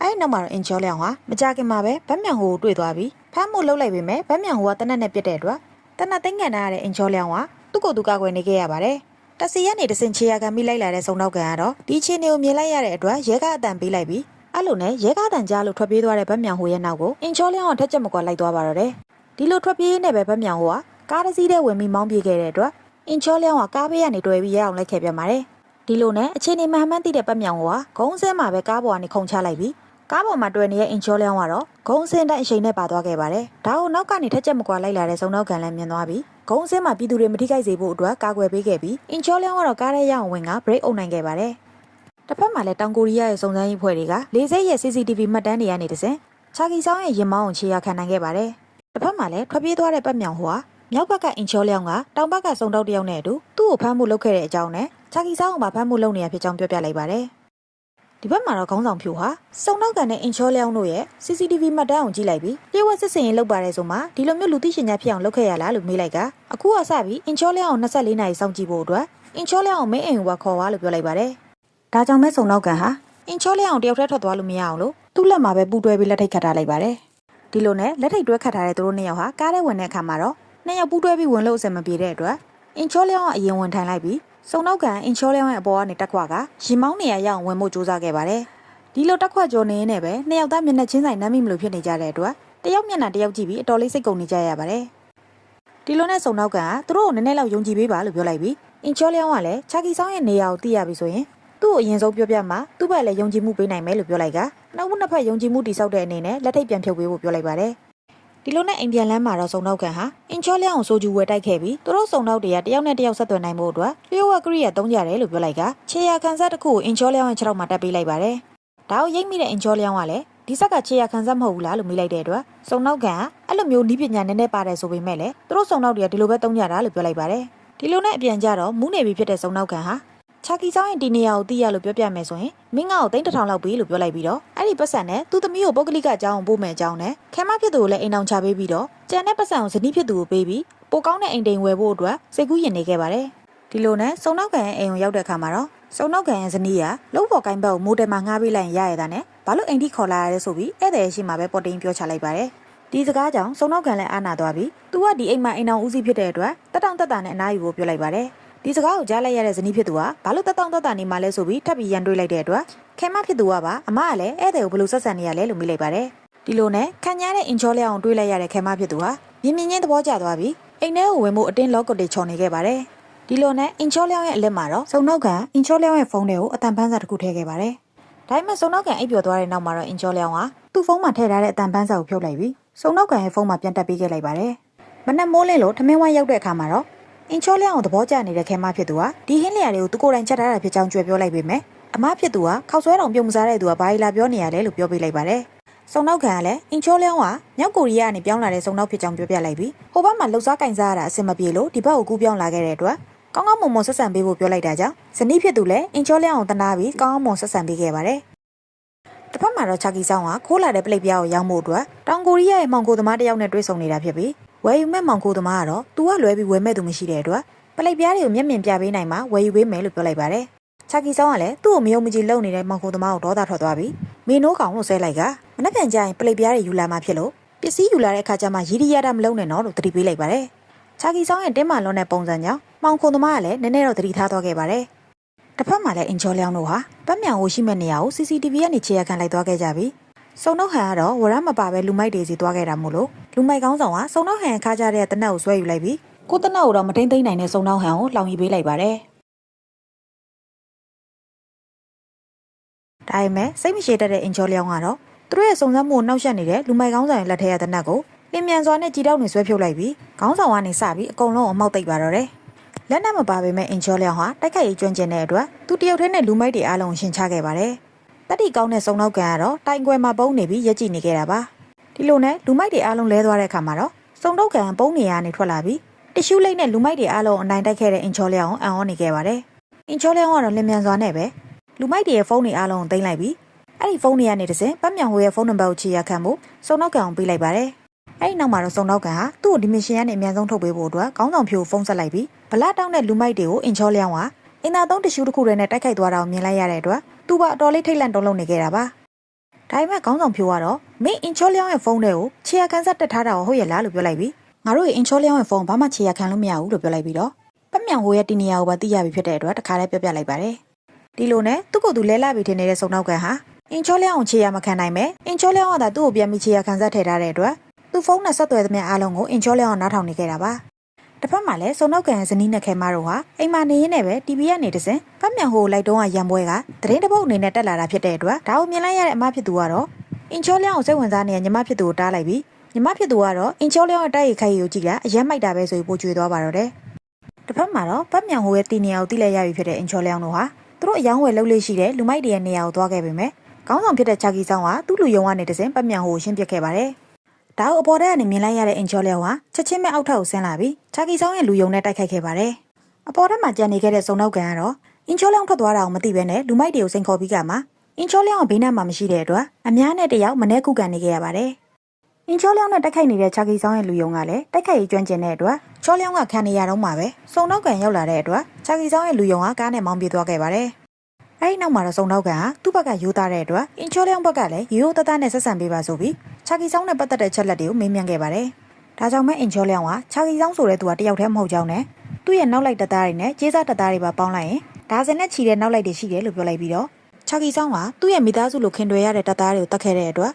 အဲ့နောက်မှာတော့အင်ချောလျောင်းဟာမကြခင်မှာပဲဗတ်မြန်ဟိုကိုတွေ့သွားပြီးဖမ်းမှုလှုပ်လိုက်ပေမဲ့ဗတ်မြန်ဟိုကတနက်နဲ့ပြစ်တဲ့အတွက်တနက်သိငန်ထားရတဲ့အင်ချောလျောင်းကသူ့ကိုယ်သူကကွယ်နေခဲ့ရပါတယ်တစီကနေတစင်ချေရခံမိလိုက်လာတဲ့စုံနောက်ကန်ကတော့ဒီချင်းတွေကိုမြင်လိုက်ရတဲ့အတွက်ရဲကအတန်ပေးလိုက်ပြီးအဲ့လိုနဲ့ရဲကားတန်ကြားလို့ထွက်ပြေးသွားတဲ့ဗတ်မြန်ဟိုရဲ့နောက်ကိုအင်ချောလျောင်းကထက်ချက်မကွာလိုက်သွားပါတော့တယ်ဒီလိုထွက်ပြေးနေပဲဗတ်မြန်ဟိုကကားတစ်စီးထဲဝင်ပြီးမောင်းပြေးခဲ့တဲ့အတွက်အင်ချောလျောင်းကကားဘေးကနေတွေ့ပြီးရဲအောင်လိုက်ခဲ့ပြန်ပါတယ် ဒီလိုနဲ့အချိန်နေမှန်မှန်သိတဲ့ဗတ်မြန်ဟိုကဂုံးစင်းမှာပဲကားပေါ်ကနေခုန်ချလိုက်ပြီးကားပေါ်မှာတွေ့နေတဲ့အင်ချောလျောင်းကတော့ဂုံးစင်းတိုင်းအချိန်နဲ့ပါသွားခဲ့ပါတယ်ဒါကိုနောက်ကနေထက်ချက်မကွာလိုက်လာတဲ့စုံနောက်ကန်လည်းမြင်သွားပြီးဂုံးစင်းမှာပြည်သူတွေမထိခိုက်စေဖို့အတွက်ကာကွယ်ပေးခဲ့ပြီးအင်ချောလျောင်းကတော့ကားထဲရောက်ဝင်က break အုပ်နိုင်ခဲ့ပါတယ်တစ်ဖက်မှာလည်းတောင်ကိုရီးယားရဲ့စုံစမ်းရေးဖွဲ့တွေကလေဆိပ်ရဲ့ CCTV မှတ်တမ်းတွေကနေတစင်ချာကီဆောင်ရဲ့ရင်မောင်းကိုခြေရခံနိုင်ခဲ့ပါတယ်တစ်ဖက်မှာလည်းထွက်ပြေးသွားတဲ့ပတ်မြောင်ဟိုဟာ မြောက်ဘက်ကအင်ချောလျောင်းကတောင်ဘက်ကစုံတော့တယောက်နဲ့အတူသူ့ကိုဖမ်းဖို့လုပ်ခဲ့တဲ့အကြောင်းနဲ့ချာကီဆောင်ကဖမ်းဖို့လုပ်နေရဖြစ်ကြောင်းပြောပြလိုက်ပါတယ်ဒီဘက်မှာတော့ခေါင်းဆောင်ဖြူဟာစုံတော့ကန်နဲ့အင်ချောလျောင်းတို့ရဲ့ CCTV မှတ်တမ်းကိုကြည့်လိုက်ပြီးပြေဝက်စစ်စင်ရင်လုပ်ပါတယ်ဆိုမှဒီလိုမျိုးလူသိရှင်များဖြစ်အောင်လုပ်ခဲ့ရလားလို့မေးလိုက်ကအခုကစပြီးအင်ချောလျောင်းကို24နာရီစောင့်ကြည့်ဖို့အတွက်အင်ချောလျောင်းကိုမင်းအိမ်ဝါခေါ်သွားလို့ပြောလိုက်ပါတယ်ဒါကြောင့်မဲစုံတော့ကန်ဟာအင်ချောလျောင်းကိုတယောက်တည်းထွက်သွားလို့မရအောင်လို့သူ့လက်မှာပဲပူတွဲပြီးလက်ထိတ်ခတ်ထားလိုက်ပါတယ်ဒီလိုနဲ့လက်ထိတ်တွဲခတ်ထားတဲ့သူတို့နှစ်ယောက်ဟာကားထဲဝင်တဲ့အခါမှာတော့ နှစ်ယောက်ပူးတွဲပြီးဝင်လို့အဆင်မပြေတဲ့အတွက်အင်ချောလျောင်းကအရင်ဝင်ထိုင်လိုက်ပြီးစုံနောက်ကန်အင်ချောလျောင်းရဲ့အပေါ်ကနေတက်ခွာကရင်မောင်းနေရရအောင်ဝင်ဖို့ကြိုးစားခဲ့ပါတယ်။ဒီလိုတက်ခွာကြောနေရင်းနဲ့ပဲနှစ်ယောက်သားမျက်နှာချင်းဆိုင်နှမ်းမိမလို့ဖြစ်နေကြတဲ့အတွက်တယောက်မျက်နှာတယောက်ကြည့်ပြီးအတော်လေးစိတ်ကုန်နေကြရပါတယ်။ဒီလိုနဲ့စုံနောက်ကသူတို့ကိုနည်းနည်းလောက်ယုံကြည်ပေးပါလို့ပြောလိုက်ပြီးအင်ချောလျောင်းကလည်းချာကီဆောင်ရဲ့နေရာကိုသိရပြီဆိုရင်သူ့ကိုအရင်ဆုံးပြောပြမှသူ့ဘက်လည်းယုံကြည်မှုပေးနိုင်မယ်လို့ပြောလိုက်ကနောက်မှုနှစ်ဖက်ယုံကြည်မှုတိစောက်တဲ့အနေနဲ့လက်ထိတ်ပြန်ဖြုတ်ပေးဖို့ပြောလိုက်ပါတယ်။ ဒီလိုနဲ့အိမ်ပြန်လမ်းမှာတော့စုံနောက်ကန်ဟာအင်ချောလျောင်းကိုစိုးကျူဝယ်တိုက်ခဲ့ပြီးသူတို့စုံနောက်တွေကတယောက်နဲ့တယောက်ဆက်သွယ်နိုင်ဖို့အတွက်လျှို့ဝှက်ကရိယာသုံးကြတယ်လို့ပြောလိုက်ကခြေရခန်းဆက်တစ်ခုကိုအင်ချောလျောင်းရဲ့ခြေထောက်မှာတက်ပေးလိုက်ပါတယ်။ဒါကိုရိပ်မိတဲ့အင်ချောလျောင်းကလည်းဒီဆက်ကခြေရခန်းဆက်မဟုတ်ဘူးလားလို့မေးလိုက်တဲ့အတွက်စုံနောက်ကန်ကအဲ့လိုမျိုးနီးပညာနည်းနည်းပါတယ်ဆိုပေမဲ့လည်းသူတို့စုံနောက်တွေကဒီလိုပဲသုံးကြတာလို့ပြောလိုက်ပါတယ်။ဒီလိုနဲ့အပြန်ကြတော့မူးနေပြီဖြစ်တဲ့စုံနောက်ကန်ဟာ ချာကီဆောင်ရင်ဒီနေရာကိုသိရလို့ပြောပြမယ်ဆိုရင်မင်းငါ့ကိုတိတ်တစ်ထောင်လောက်ပြီလို့ပြောလိုက်ပြီးတော့အဲ့ဒီပတ်စံနဲ့သူ့သမီးကိုပုတ်ကလိကအကြောင်းပို့မယ်အကြောင်းနဲ့ခဲမဖြစ်သူကိုလည်းအိမ်အောင်ချပေးပြီးတော့ကြံတဲ့ပတ်စံကိုဇနီးဖြစ်သူကိုပေးပြီးပိုကောင်းတဲ့အိမ်တိမ်ဝယ်ဖို့အတွက်စိတ်ကူးရင်နေခဲ့ပါတယ်ဒီလိုနဲ့စုံနောက်ကန်ရဲ့အိမ်ကိုရောက်တဲ့အခါမှာတော့စုံနောက်ကန်ရဲ့ဇနီးကလုံးပေါ်ကိုင်းဘက်ကိုမိုးတယ်မှာငှားပေးလိုက်ရင်ရရတာနဲ့ဘာလို့အိမ်ထိခေါ်လာရလဲဆိုပြီးဧည့်သည်ရှိမှပဲပေါ်တင်ပြောချလိုက်ပါတယ်ဒီစကားကြောင့်စုံနောက်ကန်လည်းအာနာသွားပြီးသူကဒီအိမ်မှာအိမ်အောင်ဦးစီးဖြစ်တဲ့အတွက်တက်တောင့်တက်တာနဲ့အနားယူဖို့ပြောလိုက်ပါတယ် ဒီစကားကိုကြားလိုက်ရတဲ့ဇနီးဖြစ်သူကဘာလို့တက်တောင့်တက်တာနေမှလဲဆိုပြီးထပ်ပြီးရန်တွေးလိုက်တဲ့အတွက်ခဲမဖြစ်သူကပါအမကလည်းဧည့်သည်ကိုဘယ်လိုဆက်ဆံနေရလဲလို့မေးလိုက်ပါတယ်ဒီလိုနဲ့ခံရတဲ့အင်ချောလျောင်းကိုတွေးလိုက်ရတဲ့ခဲမဖြစ်သူဟာမြင်မြင်ချင်းသဘောကျသွားပြီးအိမ်ထဲကိုဝင်ဖို့အတင်းလော့ကုတ်တွေချော်နေခဲ့ပါတယ်ဒီလိုနဲ့အင်ချောလျောင်းရဲ့အလက်မှာတော့စုံနောက်ကအင်ချောလျောင်းရဲ့ဖုန်းထဲကိုအတန်ပန်းစာတစ်ခုထည့်ခဲ့ပါတယ်ဒါပေမဲ့စုံနောက်ကန်အိပ်ပျော်သွားတဲ့နောက်မှာတော့အင်ချောလျောင်းကသူ့ဖုန်းမှာထည့်ထားတဲ့အတန်ပန်းစာကိုဖြုတ်လိုက်ပြီးစုံနောက်ကန်ရဲ့ဖုန်းမှာပြန်တက်ပေးခဲ့လိုက်ပါတယ်မနက်မိုးလင်းလို့ထမင်းဝိုင်းရောက်တဲ့အခါမှာတော့ အင်ချောလျောင်းကိုသဘောကျနေတဲ့ခဲမဖြစ်သူဟာဒီဟင်းလျာတွေကိုသူကိုယ်တိုင်ချက်ထားတာဖြစ်ကြောင်းကြွယ်ပြောလိုက်ပေမဲ့အမဖြစ်သူကခောက်ဆွဲတော်ပြုံမစားတဲ့သူကဘာကြီးလာပြောနေရလဲလို့ပြောပြလိုက်ပါတယ်။စုံနောက်ခံကလည်းအင်ချောလျောင်းကမြောက်ကိုရီးယားကနေပြောင်းလာတဲ့စုံနောက်ဖြစ်ကြောင်းပြောပြလိုက်ပြီးဟိုဘက်မှာလှုပ်ရှားကင်စားရတာအဆင်မပြေလို့ဒီဘက်ကိုကူးပြောင်းလာခဲ့တဲ့အတွက်ကောင်းကောင်းမွန်မွန်ဆက်ဆံပေးဖို့ပြောလိုက်တာကြောင့်ဇနီးဖြစ်သူလည်းအင်ချောလျောင်းကိုတနာပြီးကောင်းကောင်းမွန်ဆက်ဆံပေးခဲ့ပါတယ်။တစ်ဖက်မှာတော့ချာကီဆောင်ကခိုးလာတဲ့ပလိတ်ပြားကိုရောင်းဖို့အတွက်တောင်ကိုရီးယားရဲ့မောင်ကိုသမားတစ်ယောက်နဲ့တွေ့ဆုံနေတာဖြစ်ပြီး ဝယ်ယူမဲ့မောင်ကိုသမားကတော့သူကလွဲပြီးဝယ်မဲ့သူမရှိတဲ့အတွက်ပလိတ်ပြားတွေကိုမျက်မြင်ပြပေးနိုင်မှဝယ်ယူပေးမယ်လို့ပြောလိုက်ပါတယ်။ချာကီဆောင်ကလည်းသူ့ကိုမယုံမကြည်လုံနေတဲ့မောင်ခိုသမားကိုဒေါသထွက်သွားပြီးမင်းနိုးကောင်လို့ဆဲလိုက်ကမနှက်ပြန်ကြရင်ပလိတ်ပြားတွေယူလာမှဖြစ်လို့ပစ္စည်းယူလာတဲ့အခါကျမှရီရီရတာမလုံနဲ့နော်လို့သတိပေးလိုက်ပါတယ်။ချာကီဆောင်ရဲ့တင်းမာလွန်တဲ့ပုံစံကြောင့်မောင်ခိုသမားကလည်းနည်းနည်းတော့သတိထားသွားခဲ့ပါတယ်။တစ်ဖက်မှာလည်းအင်ချောလျောင်းတို့ဟာပတ်မြောင်ကိုရှိမဲ့နေရာကို CCTV ကနေခြေရခံလိုက်သွားခဲ့ကြပြီး စုံနှုတ်ဟန်ကတော့ဝရမပါပဲလူမိုက်တွေစီသွားခဲ့တာမို့လို့လူမိုက်ကောင်းဆောင်ကစုံနှုတ်ဟန်ခါကြတဲ့တနက်ကိုဆွဲယူလိုက်ပြီးကိုတနက်ကိုတော့မတိမ့်သိမ့်နိုင်တဲ့စုံနှုတ်ဟန်ကိုလောင်ရီပေးလိုက်ပါတယ်ဒါပေမဲ့စိတ်မရှိတတ်တဲ့အင်ချောလျောင်းကတော့သူတို့ရဲ့စုံစမ်းမှုကိုနှောက်ယှက်နေတဲ့လူမိုက်ကောင်းဆောင်ရဲ့လက်ထက်ရတဲ့နက်ကိုလင်းမြန်စွာနဲ့ကြည်တောက်နေဆွဲဖြုတ်လိုက်ပြီးခေါင်းဆောင်ကနေစပြီးအကုန်လုံးအမောက်သိပ်ပါတော့တယ်လက်နက်မပါပေမဲ့အင်ချောလျောင်းဟာတိုက်ခိုက်ရေးကျွမ်းကျင်တဲ့အတွက်သူတယောက်တည်းနဲ့လူမိုက်တွေအားလုံးကိုရှင်းချခဲ့ပါတယ် တတိကောင်းတဲ့စုံနောက်ကန်ကတော့တိုင်ကွယ်မှာပုံနေပြီးရက်ကြည့်နေခဲ့တာပါဒီလိုနဲ့လူမိုက်တွေအားလုံးလဲသွားတဲ့အခါမှာတော့စုံတော့ကန်ပုံနေရကနေထွက်လာပြီးတ िश ူးလိတ်နဲ့လူမိုက်တွေအားလုံးအနိုင်တိုက်ခဲ့တဲ့အင်ချောလျောင်းအံ့ဩနေခဲ့ပါတယ်အင်ချောလျောင်းကတော့လင်မြန်စွာနဲ့ပဲလူမိုက်တွေရဲ့ဖုန်းတွေအားလုံးကိုသိမ်းလိုက်ပြီးအဲ့ဒီဖုန်းတွေကနေတစ်စင်ပတ်မြောင်ဟိုရဲ့ဖုန်းနံပါတ်ကိုချီရခံဖို့စုံနောက်ကန်ကိုပေးလိုက်ပါတယ်အဲ့ဒီနောက်မှာတော့စုံနောက်ကန်ဟာသူ့ကိုဒီမရှင်ကနေအမြန်ဆုံးထုတ်ပေးဖို့အတွက်ခေါင်းဆောင်ဖြိုဖုန်းဆက်လိုက်ပြီးဗလာတောင်းတဲ့လူမိုက်တွေကိုအင်ချောလျောင်းက အင်သာသုံးတ िश ူးတစ်ခုတည်းနဲ့တိုက်ခိုက်သွားတာကိုမြင်လိုက်ရတဲ့အတွက်သူ့ကအတော်လေးထိတ်လန့်တုန်လှုပ်နေခဲ့တာပါဒါပေမဲ့ခေါင်းဆောင်ဖြိုကတော့မင်းအင်ချောလျောင်းရဲ့ဖုန်းတွေကိုချီရခံဆက်တက်ထားတာကိုဟုတ်ရဲ့လားလို့ပြောလိုက်ပြီးငါတို့ရဲ့အင်ချောလျောင်းရဲ့ဖုန်းဘာမှချီရခံလို့မရဘူးလို့ပြောလိုက်ပြီးတော့ပတ်မြောင်ဟိုရဲ့တီနီယာကိုပါသိရပြီဖြစ်တဲ့အတွက်တခါလေးပြောပြလိုက်ပါတယ်ဒီလိုနဲ့သူ့ကိုယ်သူလဲလာပြီးထင်နေတဲ့စုံနောက်ကန်ဟာအင်ချောလျောင်းကိုချီရမခံနိုင်ပဲအင်ချောလျောင်းကသာသူ့ကိုပြန်ပြီးချီရခံဆက်ထည့်ထားတဲ့အတွက်သူ့ဖုန်းနဲ့ဆက်သွယ်သမျှအားလုံးကိုအင်ချောလျောင်းကနားထောင်နေခဲ့တာပါ တစ်ဖက်မှာလည်းစုံနောက်ကန်ရဲ့ဇနီးနဲ့ခဲမတို့ဟာအိမ်မှာနေရင်းနဲ့ပဲ TV ကနေတစင်ဖတ်မြန်ဟိုလိုက်တုံးကရံပွဲကသတင်းတစ်ပုတ်အနေနဲ့တက်လာတာဖြစ်တဲ့အတွက်ဒါကိုမြင်လိုက်ရတဲ့အမဖြစ်သူကတော့အင်ချောလျောင်းကိုစိတ်ဝင်စားနေတဲ့ညီမဖြစ်သူကိုတားလိုက်ပြီးညီမဖြစ်သူကတော့အင်ချောလျောင်းရဲ့တိုက်ရိုက်ခိုက်ရီကိုကြည့်တာအရက်မိုက်တာပဲဆိုပြီးပို့ကျွေးသွားပါတော့တယ်တစ်ဖက်မှာတော့ဖတ်မြန်ဟိုရဲ့တီနီယာကိုတိလိုက်ရပြီဖြစ်တဲ့အင်ချောလျောင်းတို့ဟာသူတို့အယောင်းဝယ်လှုပ်လေးရှိတဲ့လူမိုက်တွေရဲ့နေရာကိုသွားခဲ့ပေမဲ့ခေါင်းဆောင်ဖြစ်တဲ့ချာကီဆောင်ကသူ့လူယုံကနေတစင်ပတ်မြန်ဟိုကိုရှင်းပြခဲ့ပါတယ် ဒါကိုအပေါ်ထက်ကနေမြင်လိုက်ရတဲ့အင်ချောလျောင်းဟာချက်ချင်းပဲအောက်ထပ်ကိုဆင်းလာပြီးချာကီဆောင်ရဲ့လူယုံနဲ့တိုက်ခိုက်ခဲ့ပါတယ်။အပေါ်ထက်မှာကြံနေခဲ့တဲ့စုံနောက်ကန်ကတော့အင်ချောလျောင်းထွက်သွားတာကိုမသိဘဲနဲ့လူမိုက်တွေကိုစိန်ခေါ်ပြီးကမှအင်ချောလျောင်းကဘေးနားမှာမရှိတဲ့အတွက်အများနဲ့တယောက်မနေကုကန်နေခဲ့ရပါတယ်။အင်ချောလျောင်းနဲ့တိုက်ခိုက်နေတဲ့ချာကီဆောင်ရဲ့လူယုံကလည်းတိုက်ခိုက်ရေးကျွမ်းကျင်တဲ့အတွက်ချောလျောင်းကခံနေရတော့မှပဲစုံနောက်ကန်ရောက်လာတဲ့အတွက်ချာကီဆောင်ရဲ့လူယုံကကားနဲ့မောင်းပြေးသွားခဲ့ပါတယ်။အဲဒီနောက်မှာတော့စုံနောက်ကသူ့ဘက်ကယူသားတဲ့အတွက်အင်ချောလျောင်းဘက်ကလည်းရိုးရိုးသားသားနဲ့ဆက်ဆံပေးပါဆိုပြီး ချာကီဆောင်နဲ့ပတ်သက်တဲ့ချက်လက်တွေကိုမေးမြန်းခဲ့ပါတယ်။ဒါကြောင့်မဲအင်ချောလျောင်းကချာကီဆောင်ဆိုတဲ့သူကတယောက်တည်းမဟုတ်ကြောင်းနဲ့သူ့ရဲ့နောက်လိုက်တပ်သားတွေနဲ့ကျေးစားတပ်သားတွေပါပေါင်းလိုက်ရင်ဒါဇင်နဲ့ချီတဲ့နောက်လိုက်တွေရှိတယ်လို့ပြောလိုက်ပြီးတော့ချာကီဆောင်ကသူ့ရဲ့မိသားစုလိုခင်တွယ်ရတဲ့တပ်သားတွေကိုတတ်ခဲ့တဲ့အတွက်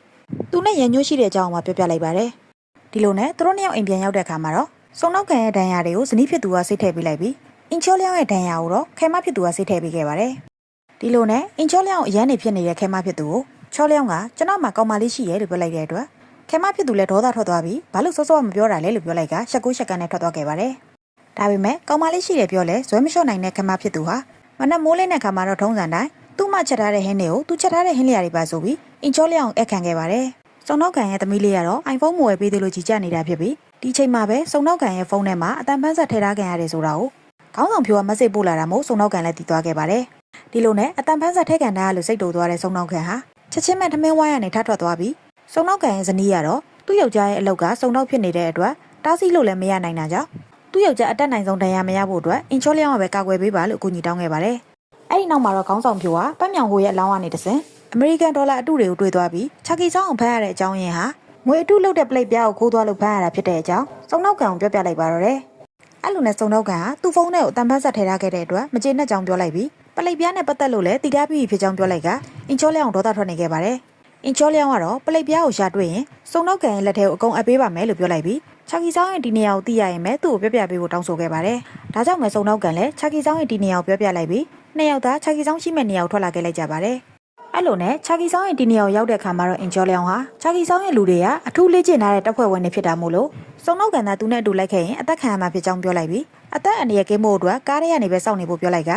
သူနဲ့ရန်ညွှန်းရှိတဲ့အကြောင်းကိုပြောပြလိုက်ပါတယ်။ဒီလိုနဲ့သူတို့နှစ်ယောက်အိမ်ပြန်ရောက်တဲ့အခါမှာတော့စုံနောက်ကန်ရဲ့ဒဏ်ရာတွေကိုဇနီးဖြစ်သူကစိတ်ထည့်ပေးလိုက်ပြီးအင်ချောလျောင်းရဲ့ဒဏ်ရာကိုတော့ခဲမဖြစ်သူကစိတ်ထည့်ပေးခဲ့ပါတယ်။ဒီလိုနဲ့အင်ချောလျောင်းအရန်နေဖြစ်နေတဲ့ခဲမဖြစ်သူကို ချောလျောင်းကကျွန်တော်မှကောင်းမလေးရှိရဲလို့ပြောလိုက်တဲ့အတွက်ခဲမဖြစ်သူလည်းဒေါသထွက်သွားပြီးဘာလို့စောစောမပြောတာလဲလို့ပြောလိုက်ကရှက်ကူးရှက်ကန်နဲ့ထွက်သွားခဲ့ပါတယ်။ဒါပေမဲ့ကောင်းမလေးရှိတယ်ပြောလဲဇွဲမလျှော့နိုင်တဲ့ခဲမဖြစ်သူဟာမနက်မိုးလင်းတဲ့ခါမှာတော့ထုံးစံတိုင်းသူ့မှချက်ထားတဲ့ဟင်းတွေကိုသူချက်ထားတဲ့ဟင်းလျာတွေပါဆိုပြီးအင်ချောလျောင်းအခခံခဲ့ပါတယ်။စုံနောက်ကန်ရဲ့သမီးလေးကတော့ iPhone မဝယ်ပေးသေးလို့ကြီးကြနေတာဖြစ်ပြီးဒီချိန်မှာပဲစုံနောက်ကန်ရဲ့ဖုန်းထဲမှာအတန်ဖန်းဆက်ထည့်ထားခံရတယ်ဆိုတာကိုခေါင်းဆောင်ဖြိုကမက်ဆေ့ပို့လာတာမို့စုံနောက်ကန်လည်းတည်သွားခဲ့ပါတယ်။ဒီလိုနဲ့အတန်ဖန်းဆက်ထည့်ခံထားရလို့စိတ်တူသွားတဲ့စုံနောက်ကန်ဟာ ချက်ချင်းမဲ့ထမင်းဝိုင်းကနေထထွက်သွားပြီးစုံနောက်ကန်ရဲ့ဇနီးကတော့သူ့ယောက်ျားရဲ့အလောက်ကစုံနောက်ဖြစ်နေတဲ့အတွက်တားဆီးလို့လည်းမရနိုင်တာကြောင့်သူ့ယောက်ျားအတက်နိုင်ဆုံးဒဏ်ရာမရဖို့အတွက်အင်ချောလျောင်းကပဲကာကွယ်ပေးပါလို့အကူအညီတောင်းခဲ့ပါတယ်။အဲ့ဒီနောက်မှာတော့ခေါင်းဆောင်ဖြိုကပတ်မြောင်ဟိုရဲ့အလောင်းကနေတဆင်အမေရိကန်ဒေါ်လာအတုတွေကိုတွေ့သွားပြီးချာကီဆောင်အောင်ဖမ်းရတဲ့အကြောင်းရင်းဟာငွေအတုလုပ်တဲ့ပလိတ်ပြားကိုခိုးသွားလို့ဖမ်းရတာဖြစ်တဲ့အကြောင်းစုံနောက်ကန်ကိုပြောပြလိုက်ပါတော့တယ်။အဲ့လိုနဲ့စုံနောက်ကန်ကသူ့ဖုန်းထဲကိုအတန်ဖတ်ဆက်ထည့်ထားခဲ့တဲ့အတွက်မကျေနပ်ကြောင်ပြောလိုက်ပြီး ပလိတ်ပြားနဲ့ပတ်သက်လို့လည်းတည်ထားပြီးဖြစ်ကြောင်းပြောလိုက်ကအင်ချောလျောင်းဒေါသထွက်နေခဲ့ပါတယ်။အင်ချောလျောင်းကတော့ပလိတ်ပြားကိုရှာတွေ့ရင်စုံနောက်ကန်ရဲ့လက်ထဲကိုအကုန်အပ်ပေးပါမယ်လို့ပြောလိုက်ပြီးချာကီဆောင်ရဲ့ဒီနေရာကိုသိရရင်ပဲသူ့ကိုပြောပြပေးဖို့တောင်းဆိုခဲ့ပါတယ်။ဒါကြောင့်မဲစုံနောက်ကန်လည်းချာကီဆောင်ရဲ့ဒီနေရာကိုပြောပြလိုက်ပြီးနှစ်ယောက်သားချာကီဆောင်ရှိမဲ့နေရာကိုထွက်လာခဲ့လိုက်ကြပါတယ်။အဲ့လိုနဲ့ချာကီဆောင်ရဲ့ဒီနေရာကိုရောက်တဲ့အခါမှာတော့အင်ချောလျောင်းဟာချာကီဆောင်ရဲ့လူတွေကအထူးလေ့ကျင့်ထားတဲ့တပ်ဖွဲ့ဝင်တွေဖြစ်တာမို့လို့စုံနောက်ကန်သားသူနဲ့အတူလိုက်ခဲ့ရင်အသက်ခံရမှာဖြစ်ကြောင်းပြောလိုက်ပြီးအသက်အန္တရာယ်ကင်းဖို့အတွက်ကားထဲကနေပဲစောင့်နေဖို့ပြောလိုက်က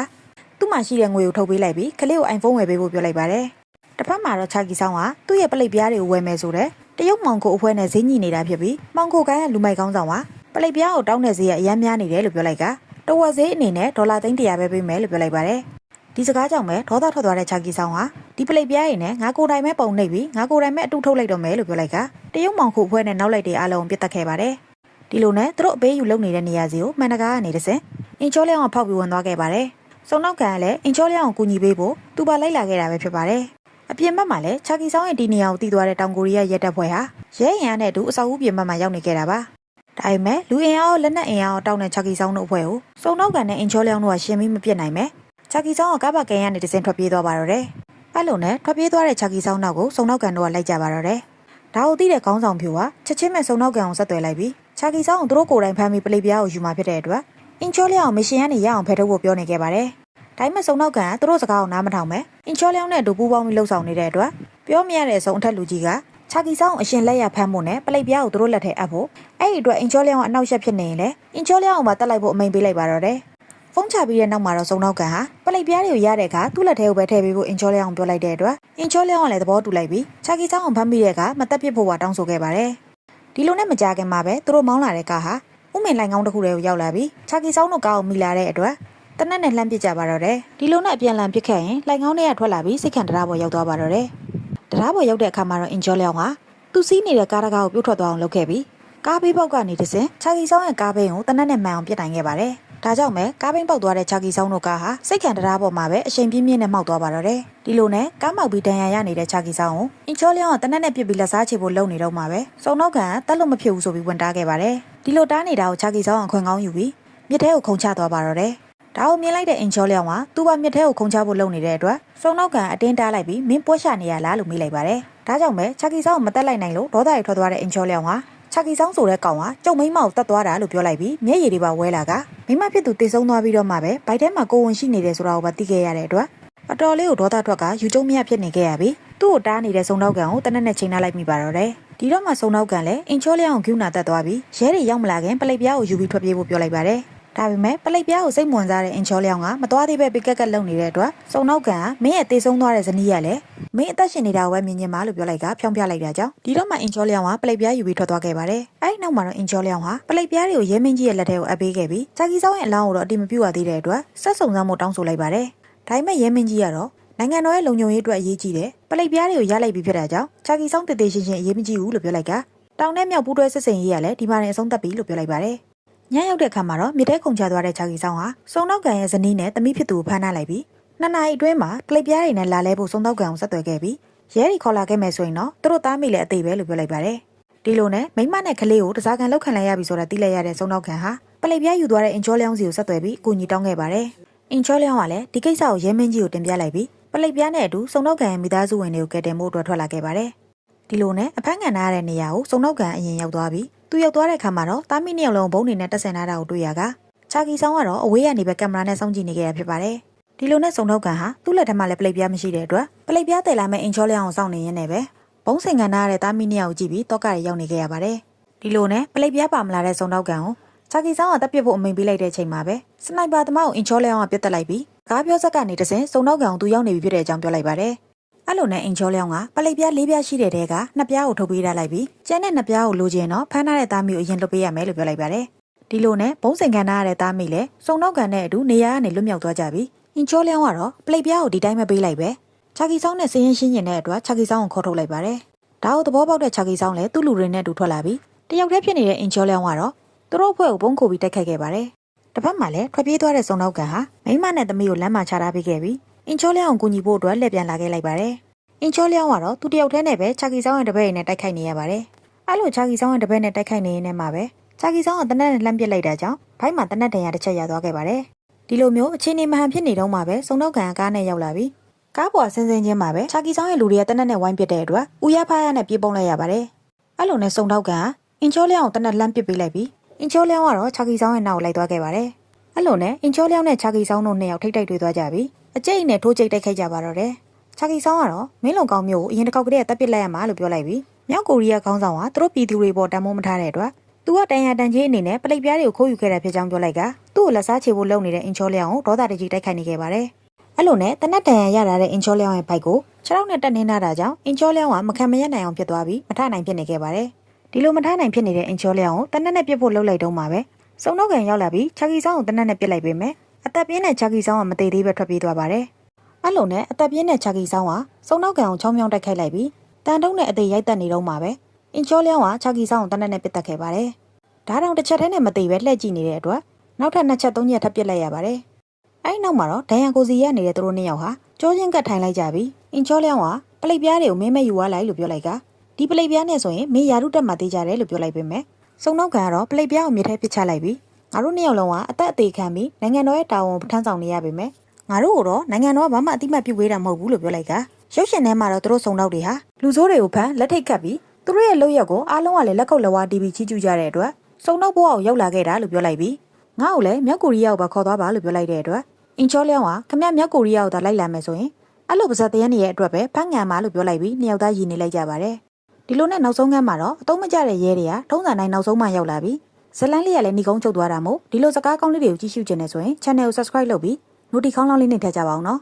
သူ့မှာရှိတဲ့ငွေကိုထုတ်ပေးလိုက်ပြီးကလေးကို iPhone ဝယ်ပေးဖို့ပြောလိုက်ပါတယ်။တစ်ဖက်မှာတော့ချာကီဆောင်ကသူ့ရဲ့ပလိတ်ပြားတွေကိုဝယ်မယ်ဆိုတဲ့တရုတ်မောင်ကိုအဖွဲနဲ့ဈေးညှိနေတာဖြစ်ပြီးမောင်ကိုကိုင်းရဲ့လူမိုက်ကောင်းဆောင်ကပလိတ်ပြားကိုတောင်းတဲ့ဈေးကအများများနေတယ်လို့ပြောလိုက်ကတဝက်ဈေးအနေနဲ့ဒေါ်လာသိန်း100ပဲပေးမယ်လို့ပြောလိုက်ပါတယ်။ဒီစကားကြောင့်ပဲဒေါသထွက်သွားတဲ့ချာကီဆောင်ဟာဒီပလိတ်ပြားရည်နဲ့ငါကိုယ်တိုင်ပဲပုံနှိပ်ပြီးငါကိုယ်တိုင်ပဲအတူထုတ်လိုက်တော့မယ်လို့ပြောလိုက်ကတရုတ်မောင်ခုအဖွဲနဲ့နောက်လိုက်တွေအားလုံးပြတ်တက်ခဲ့ပါတယ်။ဒီလိုနဲ့သူတို့အပေးယူလုပ်နေတဲ့နေရာစီကိုမှန်တကားကနေတစင်အင်ချောလျောင်းကဖောက်ပြီးဝင်သွားခဲ့ပါတယ်။ စုံနောက်ကန်ကလည်းအင်ချောလျောင်းကိုကူညီပေးဖို့သူပါလိုက်လာခဲ့တာပဲဖြစ်ပါတယ်။အပြင်ဘက်မှာလည်းချာကီဆောင်ရဲ့ဒီနေရာကိုတီးသွားတဲ့တောင်ကိုရီးယားရဲတပ်ဖွဲ့ဟာရဲရင်အားနဲ့အတူအဆောက်အဦပြင်ဘက်မှာရောက်နေခဲ့တာပါ။ဒါပေမဲ့လူအင်အားကိုလက်နက်အင်အားကိုတောင်းတဲ့ချာကီဆောင်တို့အဖွဲ့ကိုစုံနောက်ကန်နဲ့အင်ချောလျောင်းတို့ကရှင်ပြီးမပြစ်နိုင်ပဲ။ချာကီဆောင်ကကားပါကန်ရနေတစင်ထွက်ပြေးသွားပါတော့တယ်။အဲ့လိုနဲ့ထွက်ပြေးသွားတဲ့ချာကီဆောင်နောက်ကိုစုံနောက်ကန်တို့ကလိုက်ကြပါတော့တယ်။ဒါကိုသိတဲ့ခေါင်းဆောင်ဖြူကချက်ချင်းမဲ့စုံနောက်ကန်ကိုဆက်သွယ်လိုက်ပြီးချာကီဆောင်ကိုသူတို့ကိုယ်တိုင်ဖမ်းပြီးပလိပြားကိုယူมาဖြစ်တဲ့အတွက် အင်ချောလျောင်းမရှင်ကနေရအောင်ဖယ်ထုတ်ဖို့ပြောနေခဲ့ပါတယ်။ဒါပေမဲ့စုံနောက်ကသူတို့စကားကိုနားမထောင်ပဲအင်ချောလျောင်းနဲ့အတူပူးပေါင်းပြီးလှုပ်ဆောင်နေတဲ့အတွက်ပြောမရတဲ့အဆုံးအထက်လူကြီးကချာကီဆောင်အရှင်လက်ရဖမ်းဖို့နဲ့ပလိပြားကိုသူတို့လက်ထဲအပ်ဖို့အဲ့ဒီအတွက်အင်ချောလျောင်းကအနောက်ရှက်ဖြစ်နေရင်လေအင်ချောလျောင်းကိုမှတက်လိုက်ဖို့အမိန်ပေးလိုက်ပါတော့တယ်။ဖုန်းချပြီးတဲ့နောက်မှာတော့စုံနောက်ကန်ဟာပလိပြားတွေကိုရတဲ့အခါသူ့လက်ထဲကိုပဲထည့်ပေးဖို့အင်ချောလျောင်းပြောလိုက်တဲ့အတွက်အင်ချောလျောင်းကလည်းသဘောတူလိုက်ပြီးချာကီဆောင်ကိုဖမ်းမိတဲ့အခါမတက်ပစ်ဖို့ကတောင်းဆိုခဲ့ပါတယ်။ဒီလိုနဲ့မကြခင်မှာပဲသူတို့မောင်းလာတဲ့ကားဟာ ဥမင်လိုင်ကောင်းတစ်ခုတည်းကိုရောက်လာပြီးချာကီဆောင်တို့ကားကိုမိလာတဲ့အတွက်တနက်နဲ့လှမ်းပစ်ကြပါတော့တယ်ဒီလိုနဲ့အပြန်လန်ပစ်ခဲ့ရင်လိုင်ကောင်းတွေကထွက်လာပြီးစိတ်ခံတရားပေါ်ရောက်သွားပါတော့တယ်တရားပေါ်ရောက်တဲ့အခါမှာတော့အင်ဂျောလျောင်းကသူစီးနေတဲ့ကားတကားကိုပြုတ်ထွက်သွားအောင်လုပ်ခဲ့ပြီးကားဘေးပေါက်ကနေတစဉ်ချာကီဆောင်ရဲ့ကားဘိန်းကိုတနက်နဲ့မှန်အောင်ပစ်နိုင်ခဲ့ပါတယ်ဒါကြောင့်ပဲကားဘိန်းပေါက်သွားတဲ့ချာကီဆောင်တို့ကားဟာစိတ်ခံတရားပေါ်မှာပဲအချိန်ပြင်းပြင်းနဲ့မှောက်သွားပါတော့တယ်ဒီလိုနဲ့ကားမောက်ပြီးဒဏ်ရာရနေတဲ့ချာကီဆောင်ကိုအင်ချောလျောင်းကတနက်နဲ့ပစ်ပြီးလက်စားချေဖို့လုပ်နေတော့မှာပဲစုံနောက်ကတက်လို့မဖြစ်ဘူးဆိုပြီးဝင်တားခဲ့ပါတယ် ဒီလိုတားနေတာကိုချာကီဆောင်ကခွင်ကောင်းယူပြီးမြစ်ထဲကိုခုန်ချသွားပါတော့တယ်ဒါကိုမြင်လိုက်တဲ့အင်ချောလျောင်းကသူ့ဘာမြစ်ထဲကိုခုန်ချဖို့လုပ်နေတဲ့အတွက်စုံနောက်ကန်အတင်းတားလိုက်ပြီးမင်းပွက်ရှာနေရလားလို့မေးလိုက်ပါတယ်။ဒါကြောင့်ပဲချာကီဆောင်ကိုမတက်လိုက်နိုင်လို့ဒေါသရိုက်ထွက်သွားတဲ့အင်ချောလျောင်းကချာကီဆောင်ဆိုတဲ့ကောင်ကကျုံမိန်းမကိုတတ်သွားတာလို့ပြောလိုက်ပြီးမျက်ရည်တွေပါဝဲလာကမိမဖြစ်သူတိတ်ဆုံးသွားပြီးတော့မှပဲဘိုက်ထဲမှာကိုဝင်ရှိနေတယ်ဆိုတာကိုပါသိခဲ့ရတဲ့အတွက်အတော်လေးကိုဒေါသထွက်ကယူကျုံမြဖြစ်နေခဲ့ရပြီးသူ့ကိုတားနေတဲ့စုံနောက်ကန်ကိုတနက်နဲ့ချိန်ထားလိုက်မိပါတော့တယ်။ ဒီတော့မှစုံနောက်ကန်လည်းအင်ချောလျောင်းကိုကျူးနာတက်သွားပြီးရဲတွေရောက်မလာခင်ပလိပ်ပြားကိုယူပြီးထွက်ပြေးဖို့ပြောလိုက်ပါတယ်။ဒါပေမဲ့ပလိတ်ပြားကိုစိတ်ဝင်စားတဲ့အင်ချောလျောင်းကမသွားသေးပဲပိကက်ကက်လုံနေတဲ့အတွက်စုံနောက်ကမင်းရဲ့တေဆုံးသွားတဲ့ဇနီးကလည်းမင်းအသက်ရှင်နေတာကိုပဲမြင်မြင်ပါလို့ပြောလိုက်ကဖြောင်းပြလိုက်တာကြောင့်ဒီတော့မှအင်ချောလျောင်ကပလိတ်ပြားယူပြီးထွက်သွားခဲ့ပါတယ်အဲဒီနောက်မှာတော့အင်ချောလျောင်ဟာပလိတ်ပြားတွေကိုရဲမင်းကြီးရဲ့လက်ထဲကိုအပ်ပေးခဲ့ပြီးချာကီဆောင်ရဲ့အလောင်းကိုတော့အတိမပြုတ်ရသေးတဲ့အတွက်ဆက်စုံစမ်းမှုတောင်းဆိုလိုက်ပါတယ်ဒါပေမဲ့ရဲမင်းကြီးကတော့ နိုင်ငံတော်ရဲ့လုံခြုံရေးအတွက်အရေးကြီးတယ်ပလိတ်ပြားတွေကိုရလိုက်ပြီးဖြစ်တာကြောင့်ချာကီဆောင်တည်တည်ရှင်းရှင်းအရေးမကြီးဘူးလို့ပြောလိုက်ကတောင်နဲ့မြောက်ပူးတွဲစစ်စင်ရေးရလဲဒီမှာနေအဆုံးသတ်ပြီလို့ပြောလိုက်ပါတယ်ညရောက်တဲ့အခါမှာတော့မြစ်တဲခုန်ချသွားတဲ့ချာကီဆောင်ဟာစုံနောက်ကန်ရဲ့ဇနီးနဲ့သမီးဖြစ်သူကိုဖမ်းထားလိုက်ပြီးနှစ်နာရီအတွင်းမှာပလိတ်ပြားတွေနဲ့လာလဲဖို့စုံနောက်ကန်ကိုဆက်သွယ်ခဲ့ပြီးရဲရီခေါ်လာခဲ့မယ်ဆိုရင်တော့သူတို့သားမိလည်းအသေးပဲလို့ပြောလိုက်ပါတယ်ဒီလိုနဲ့မိမနဲ့ကလေးကိုတစားကန်လောက်ခံလိုက်ရပြီဆိုတာသိလိုက်ရတဲ့စုံနောက်ကန်ဟာပလိတ်ပြားယူသွားတဲ့အင်ချောလျောင်းစီကိုဆက်သွယ်ပြီးအကူအညီတောင်းခဲ့ပါတယ်အင်ချောလျောင်းကလည်းဒီကိစ္စကိုရဲမင်းကြီးကိုတင်ပြလိုက်ပြီး ပလိတ်ပြားနဲ့အတူစုံနောက်ကန်ရဲ့မိသားစုဝင်တွေကိုကယ်တင်ဖို့အတွက်ထွက်လာခဲ့ပါတယ်ဒီလိုနဲ့အဖမ်းခံထားရတဲ့နေရာကိုစုံနောက်ကန်အရင်ရောက်သွားပြီးသူရောက်သွားတဲ့အခါမှာတော့သားမိနှစ်ယောက်လုံးဘုံနေနဲ့တက်ဆင်ထားတာကိုတွေ့ရကချာကီဆောင်ကတော့အဝေးကနေပဲကင်မရာနဲ့စောင့်ကြည့်နေခဲ့ရဖြစ်ပါတယ်ဒီလိုနဲ့စုံနောက်ကန်ဟာသူ့လက်ထက်မှာလည်းပလိတ်ပြားမရှိတဲ့အတွက်ပလိတ်ပြားတယ်လာမဲ့အင်ချောလျောင်းကိုစောင့်နေရင်းနဲ့ပဲဘုံစင်ကန်ထားရတဲ့သားမိနှစ်ယောက်ကိုကြည့်ပြီးတော့ကရရောက်နေခဲ့ရပါတယ်ဒီလိုနဲ့ပလိတ်ပြားပါမလာတဲ့စုံနောက်ကန်ကိုချာကီဆောင်ကတပ်ပစ်ဖို့အမိန်ပေးလိုက်တဲ့အချိန်မှာပဲစနိုက်ပါသမားကိုအင်ချောလျောင်းကပြတ်တက်လိုက်ပြီး ကားပြောဆက်ကနေတဆင်စုံနောက်ကန်ကိုသူရောက်နေပြီဖြစ်တဲ့အကြောင်းပြောလိုက်ပါတယ်အဲ့လိုနဲ့အင်ချောလျောင်းကပလိတ်ပြားလေးပြားရှိတဲ့တဲကနှစ်ပြားကိုထုတ်ပေးထားလိုက်ပြီးကျန်တဲ့နှစ်ပြားကိုလိုချင်တော့ဖမ်းထားတဲ့သားမီကိုအရင်လွတ်ပေးရမယ်လို့ပြောလိုက်ပါတယ်ဒီလိုနဲ့ဘုံစင်ကန်ထားရတဲ့သားမီလည်းစုံနောက်ကန်နဲ့အတူနေရာကနေလွတ်မြောက်သွားကြပြီးအင်ချောလျောင်းကတော့ပလိတ်ပြားကိုဒီတိုင်းမပေးလိုက်ပဲချာကီဆောင်နဲ့စရင်ရှင်းကျင်တဲ့အတွက်ချာကီဆောင်ကိုခေါ်ထုတ်လိုက်ပါတယ်ဒါကိုသဘောပေါက်တဲ့ချာကီဆောင်လည်းသူ့လူတွေနဲ့အတူထွက်လာပြီးတယောက်တည်းဖြစ်နေတဲ့အင်ချောလျောင်းကတော့သူတို့အဖွဲ့ကိုဘုံခိုပြီးတိုက်ခိုက်ခဲ့ပါတယ် တစ်ဖက်မှာလည်းထွက်ပြေးသွားတဲ့စုံနောက်ကန်ဟာမိမနဲ့သမီးကိုလမ်းမှာချထားပေးခဲ့ပြီးအင်ချောလျောင်းကိုကူညီဖို့အတွက်လှည့်ပြန်လာခဲ့လိုက်ပါတယ်အင်ချောလျောင်းကတော့သူတယောက်တည်းနဲ့ပဲချာကီဆောင်ရဲ့တပည့်ရည်နဲ့တိုက်ခိုက်နေရပါတယ်အဲ့လိုချာကီဆောင်ရဲ့တပည့်နဲ့တိုက်ခိုက်နေရင်းနဲ့မှပဲချာကီဆောင်ကတနက်နဲ့လှမ်းပစ်လိုက်တာကြောင့်ဘိုက်မှာတနက်တန်ရတစ်ချက်ရသွားခဲ့ပါတယ်ဒီလိုမျိုးအခြေအနေမဟန်ဖြစ်နေတော့မှပဲစုံနောက်ကန်ကကားနဲ့ရောက်လာပြီးကားပေါ်ဆင်းဆင်းချင်းမှာပဲချာကီဆောင်ရဲ့လူတွေကတနက်နဲ့ဝိုင်းပစ်တဲ့အတွက်ဦးရဖားရနဲ့ပြေးပုံလိုက်ရပါတယ်အဲ့လိုနဲ့စုံနောက်ကန်ကအင်ချောလျောင်းကိုတနက်လှမ်းပစ်ပေးလိုက်ပြီး အင်ချောလျောင်းကတော့ချာကီဆောင်ရဲ့နောက်ကိုလိုက်သွားခဲ့ပါတယ်အဲ့လိုနဲ့အင်ချောလျောင်းနဲ့ချာကီဆောင်တို့နှစ်ယောက်ထိတ်ထိတ်တွေ့သွားကြပြီးအကျိတ်နဲ့ထိုးကျိတ်တိုက်ခိုက်ကြပါတော့တယ်ချာကီဆောင်ကတော့မင်းလုံကောင်းမျိုးကိုအရင်တစ်ခေါက်ကတည်းကတပ်ပစ်လိုက်ရမှာလို့ပြောလိုက်ပြီးမြောက်ကိုရီးယားခေါင်းဆောင်ကသူတို့ပြည်သူတွေပေါ်တန်မိုးမထားတဲ့အတွက်သူကတန်ရတန်ကြီးအနေနဲ့ပလိတ်ပြားတွေကိုခိုးယူခဲ့တာဖြစ်ကြောင်းပြောလိုက်ကသူ့ကိုလက်စားချေဖို့လုပ်နေတဲ့အင်ချောလျောင်းကိုဒေါသတကြီးတိုက်ခိုက်နေခဲ့ပါတယ်အဲ့လိုနဲ့တနက်တန်ရရလာတဲ့အင်ချောလျောင်းရဲ့ဘိုက်ကိုခြေထောက်နဲ့တက်နှင်းထားတာကြောင့်အင်ချောလျောင်းကမခံမရနိုင်အောင်ဖြစ်သွားပြီးမထနိုင်ဖြစ်နေခဲ့ပါတယ် ဒီလိုမထနိုင်ဖြစ်နေတဲ့အင်ချောလျောင်းကိုတနက်နဲ့ပြစ်ဖို့လုပ်လိုက်တော့မှပဲစုံတော့ကန်ရောက်လာပြီးချာကီဆောင်ကိုတနက်နဲ့ပြစ်လိုက်ပေးမယ်အသက်ပြင်းတဲ့ချာကီဆောင်ကမသေးသေးပဲထွက်ပြေးသွားပါတယ်အဲ့လိုနဲ့အသက်ပြင်းတဲ့ချာကီဆောင်ကစုံတော့ကန်ကိုချောင်းမြောင်းတိုက်ခိုက်လိုက်ပြီးတန်တုံးနဲ့အသေးရိုက်တက်နေတော့မှပဲအင်ချောလျောင်းကချာကီဆောင်ကိုတနက်နဲ့ပစ်တက်ခဲ့ပါတယ်ဒါတောင်တစ်ချက်တည်းနဲ့မသေးပဲလှည့်ကြည့်နေတဲ့အတွက်နောက်ထပ်နှစ်ချက်သုံးချက်ထပ်ပစ်လိုက်ရပါတယ်အဲ့နောက်မှာတော့ဒိုင်ယန်ကိုစီရနေတဲ့သူတို့နှစ်ယောက်ဟာကြောချင်းကတ်ထိုင်လိုက်ကြပြီးအင်ချောလျောင်းကပလိတ်ပြားတွေကိုမင်းမယူသွားလိုက်လို့ပြောလိုက်က ဒီပလိတ်ပြားနဲ့ဆိုရင်မင်းယာရုတက်မှသေးကြတယ်လို့ပြောလိုက်ပေမဲ့စုံနောက်ကန်ကတော့ပလိတ်ပြားကိုမြေထဲပစ်ချလိုက်ပြီးငါတို့နှစ်ယောက်လုံးကအသက်အသေးခံပြီးနိုင်ငံတော်ရဲ့တာဝန်ထမ်းဆောင်နေရပေမဲ့ငါတို့ကတော့နိုင်ငံတော်ကဘာမှအတိမတ်ပြုတ်ဝေးတာမဟုတ်ဘူးလို့ပြောလိုက်ကရုပ်ရှင်ထဲမှာတော့သူတို့စုံနောက်တွေဟာလူဆိုးတွေကိုဖမ်းလက်ထိတ်ခတ်ပြီးသူတို့ရဲ့လုပ်ရက်ကိုအားလုံးကလည်းလက်ကုပ်လက်ဝါးတီးပြီးချီးကျူးကြတဲ့အတွက်စုံနောက်ဘဝကိုရောက်လာခဲ့တာလို့ပြောလိုက်ပြီးငါ့ကိုလည်းမြောက်ကိုရီးယားကိုပါခေါ်သွားပါလို့ပြောလိုက်တဲ့အတွက်အင်ချောလျောင်းကခမရမြောက်ကိုရီးယားကိုသာလိုက်လာမယ်ဆိုရင်အဲ့လိုပါဇက်တရနေရဲ့အတွက်ပဲဖမ်းငံပါလို့ပြောလိုက်ပြီးနှစ်ယောက်သားရည်နေလိုက်ကြပါတယ် ဒီလိုနဲ့နောက်ဆုံးကမ်းမှာတော့အတုံးမကျတဲ့ရဲတွေကထုံးစံတိုင်းနောက်ဆုံးမှရောက်လာပြီးဇလန်းလေးကလည်းညီကုန်းချုပ်သွားတာမို့ဒီလိုစကားကောင်းလေးတွေကိုကြည့်ရှုကျင်နေဆိုရင် channel ကို subscribe လုပ်ပြီး notification လောင်းလေးနှိပ်ထည့်ကြပါအောင်နော်